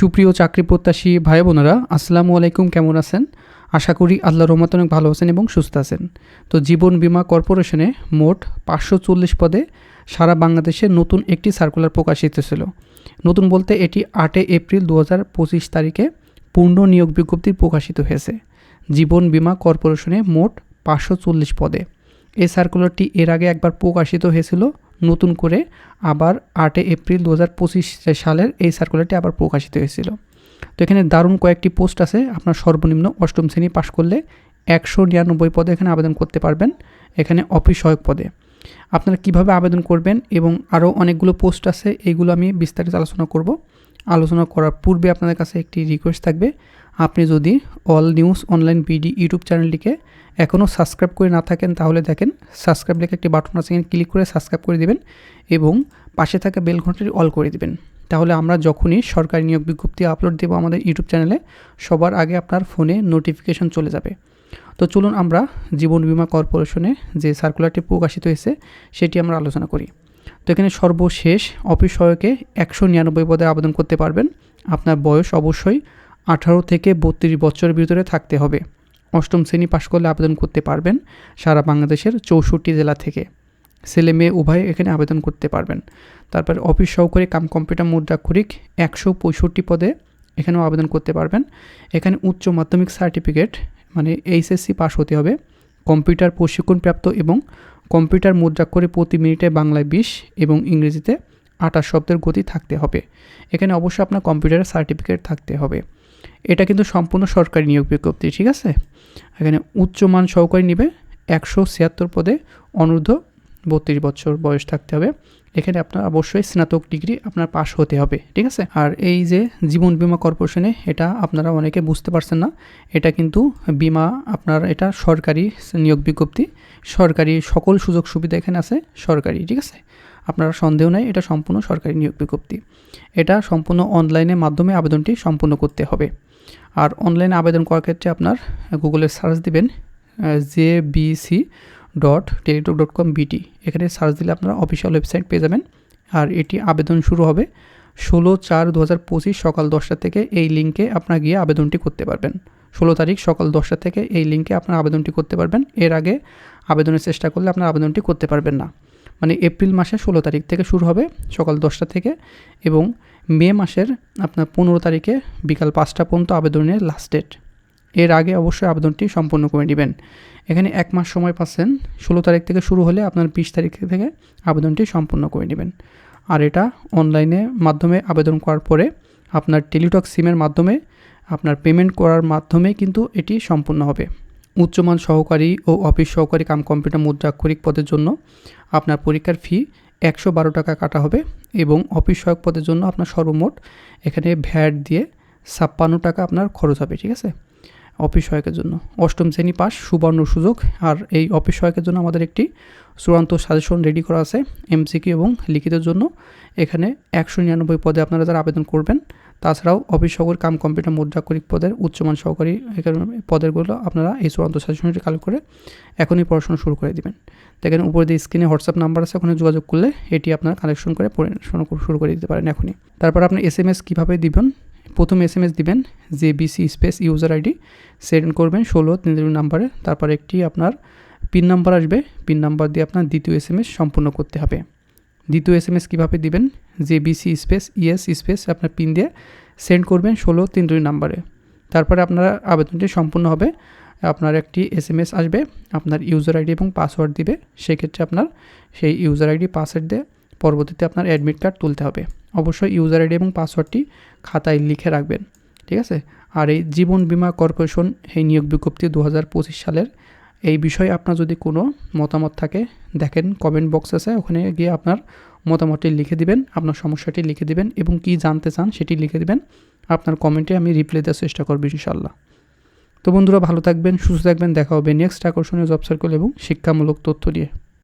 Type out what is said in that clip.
সুপ্রিয় চাকরি প্রত্যাশী ভাই বোনেরা, আসসালামু আলাইকুম, কেমন আছেন? আশা করি আল্লাহ রহমত অনেক ভালো আছেন এবং সুস্থ আছেন। তো জীবন বীমা কর্পোরেশনে মোট পাঁচশো চল্লিশ পদে সারা বাংলাদেশে নতুন একটি সার্কুলার প্রকাশিত ছিল নতুন বলতে এটি আটই এপ্রিল দু হাজার পঁচিশ তারিখে পূর্ণ নিয়োগ বিজ্ঞপ্তি প্রকাশিত হয়েছে। জীবন বীমা কর্পোরেশনে মোট পাঁচশো চল্লিশ পদে। এই সার্কুলারটি এর আগে একবার প্রকাশিত হয়েছিল নতুন করে আবার আটই এপ্রিল দু হাজার পঁচিশ সালের এই সার্কুলারটি আবার প্রকাশিত হয়েছিল। তো এখানে দারুণ কয়েকটি পোস্ট আছে, আপনার সর্বনিম্ন অষ্টম শ্রেণি পাশ করলে একশো নিরানব্বই পদে এখানে আবেদন করতে পারবেন, এখানে অফিস সহায়ক পদে। আপনারা কীভাবে আবেদন করবেন এবং আরও অনেকগুলো পোস্ট আছে এইগুলো আমি বিস্তারিত আলোচনা করব। আলোচনা করার পূর্বে আপনাদের কাছে একটি রিকোয়েস্ট থাকবে। আপনি যদি all news online BD YouTube চ্যানেলটিকে এখনও সাবস্ক্রাইব করে না থাকেন, তাহলে দেখেন সাবস্ক্রাইব লেখে একটি বাটন আছে, এখানে ক্লিক করে সাবস্ক্রাইব করে দিবেন এবং পাশে থাকা বেল ঘন্টাটি অল করে দিবেন। তাহলে আমরা যখনই সরকারি নিয়োগ বিজ্ঞপ্তি আপলোড দেবো আমাদের ইউটিউব চ্যানেলে সবার আগে আপনার ফোনে নোটিফিকেশন চলে যাবে। তো চলুন আমরা জীবন বীমা কর্পোরেশনে যে সার্কুলারটি প্রকাশিত হয়েছে, সেটি আমরা আলোচনা করি। এখানে সর্বশেষ অফিস সহায়কে একশো নিরানব্বই পদে আবেদন করতে পারবেন। আপনার বয়স অবশ্যই আঠারো থেকে বত্রিশ বছরের ভিতরে থাকতে হবে। অষ্টম শ্রেণি পাশ করলে আবেদন করতে পারবেন সারা বাংলাদেশের চৌষট্টি জেলা থেকে। ছেলে মেয়ে উভয় এখানে আবেদন করতে পারবেন। তারপর অফিস সহকারী কাম কম্পিউটার মুদ্রাক্ষরিক একশো পঁয়ষট্টি পদে এখানেও আবেদন করতে পারবেন। এখানে উচ্চ মাধ্যমিক সার্টিফিকেট মানে এইচএসসি পাস হতে হবে। কম্পিউটার প্রশিক্ষণপ্রাপ্ত এবং কম্পিউটার মুদ্রাক্ষরে প্রতি মিনিটে বাংলায় বিশ এবং ইংরেজিতে আঠাশ শব্দের গতি থাকতে হবে। এখানে অবশ্যই আপনার কম্পিউটারের সার্টিফিকেট থাকতে হবে। এটা কিন্তু সম্পূর্ণ সরকারি নিয়োগ বিজ্ঞপ্তি, ঠিক আছে? এখানে উচ্চমান সহকারী নিবে একশো ছিয়াত্তর পদে অনূর্ধ্ব বত্রিশ বছর বয়স থাকতে হবে। এখানে আপনার অবশ্যই স্নাতক ডিগ্রি আপনার পাশ হতে হবে, ঠিক আছে? আর এই যে জীবন বীমা কর্পোরেশনে এটা আপনারা অনেকে বুঝতে পারছেন না। এটা কিন্তু বিমা আপনার, এটা সরকারি নিয়োগ বিজ্ঞপ্তি। সরকারি সকল সুযোগ সুবিধা এখানে আছে, সরকারি, ঠিক আছে? আপনারা সন্দেহ নেই, এটা সম্পূর্ণ সরকারি নিয়োগ বিজ্ঞপ্তি। এটা সম্পূর্ণ অনলাইনের মাধ্যমে আবেদনটি সম্পূর্ণ করতে হবে। আর অনলাইনে আবেদন করার ক্ষেত্রে আপনার গুগলে সার্চ দিবেন। J B C dot Teletalk dot com BD. এখানে সার্চ দিলে আপনারা অফিসিয়াল ওয়েবসাইট পেয়ে যাবেন। আর এটি আবেদন শুরু হবে ষোলো চার দু হাজার পঁচিশ সকাল দশটা থেকে এই লিঙ্কে আপনারা গিয়ে আবেদনটি করতে পারবেন। ষোলো তারিখ সকাল দশটা থেকে এই লিঙ্কে আপনার আবেদনটি করতে পারবেন। এর আগে আবেদনের চেষ্টা করলে আপনার আবেদনটি করতে পারবেন না। মানে এপ্রিল মাসের ষোলো তারিখ থেকে শুরু হবে সকাল দশটা থেকে এবং মে মাসের আপনার পনেরো তারিখে বিকাল পাঁচটা পর্যন্ত আবেদনের লাস্ট ডেট এর আগে অবশ্যই আবেদনটি সম্পূর্ণ করে নেবেন। এখানে এক মাস সময় পাচ্ছেন। ষোলো তারিখ থেকে শুরু হলে আপনার বিশ তারিখ থেকে আবেদনটি সম্পূর্ণ করে নেবেন। আর এটা অনলাইনে মাধ্যমে আবেদন করার পরে আপনার টেলিটক সিমের মাধ্যমে আপনার পেমেন্ট করার মাধ্যমে কিন্তু এটি সম্পূর্ণ হবে। উচ্চমান সহকারী ও অফিস সহকারী কাম কম্পিউটার মুদ্রাক্ষরিক পদের জন্য আপনার পরীক্ষার ফি একশো বারো টাকা কাটা হবে এবং অফিস সহায়ক পদের জন্য আপনার সর্বমোট এখানে ভ্যাট দিয়ে ছাপ্পান্ন টাকা আপনার খরচ হবে, ঠিক আছে? অফিস সহায়কের জন্য। অষ্টম শ্রেণি পাস, সুবর্ণ সুযোগ। আর এই অফিস সহায়কের জন্য আমাদের একটি চূড়ান্ত সাজেশন রেডি করা আছে এমসিকিউ এবং লিখিতের জন্য। এখানে একশো নিরানব্বই পদে আপনারা যারা আবেদন করবেন, তাছাড়াও অফিস সহকারী কাম কম্পিউটার মুদ্রাক্ষরিক পদের উচ্চমান সহকারী পদেরগুলো আপনারা এই চূড়ান্ত সাজেশনটি কালেক্ট করে এখনই পড়াশোনা শুরু করে দিবেন। দেখেন উপরে দিয়ে স্ক্রিনে হোয়াটসঅ্যাপ নাম্বার আছে, ওখানে যোগাযোগ করলে এটি আপনারা কালেকশন করে পড়াশোনা শুরু করে দিতে পারেন এখনই। তারপর আপনি এস এম এস কীভাবে দিবেন? প্রথম এস এম এস দিবেন যে B C space user ID send করবেন ষোলো, তিন নাম্বারে। তারপর একটি আপনার পিন নাম্বার আসবে। পিন নাম্বার দিয়ে আপনার দ্বিতীয় এস এম এস সম্পূর্ণ করতে হবে। দ্বিতীয় এস এম এস কীভাবে দিবেন? যে B C space E S space আপনার পিন দিয়ে সেন্ড করবেন ষোলো, তিন দুই নাম্বারে। তারপরে আপনার আবেদনটি সম্পূর্ণ হবে। আপনার একটি এস এম এস আসবে, আপনার ইউজার আইডি এবং পাসওয়ার্ড দিবে। সেক্ষেত্রে আপনার সেই ইউজার আইডি পাসওয়ার্ড দিয়ে পরবর্তীতে আপনার অ্যাডমিট কার্ড তুলতে হবে। অবশ্যই ইউজার আইডি এবং পাসওয়ার্ডটি খাতায় লিখে রাখবেন, ঠিক আছে? আর এই জীবন বিমা কর্পোরেশন এই নিয়োগ বিজ্ঞপ্তি দু হাজার পঁচিশ সালের, এই বিষয়ে আপনার যদি কোনো মতামত থাকে, দেখেন কমেন্ট বক্স আছে, ওখানে গিয়ে আপনার মতামতটি লিখে দিবেন, আপনার সমস্যাটি লিখে দিবেন এবং কি জানতে চান সেটি লিখে দিবেন। আপনার কমেন্টে আমি রিপ্লাই দেওয়ার চেষ্টা করব ইনশাল্লাহ তো বন্ধুরা, ভালো থাকবেন, সুস্থ থাকবেন, দেখা হবে নেক্সট আকর্ষণীয় জব সার্কেল এবং শিক্ষামূলক তথ্য দিয়ে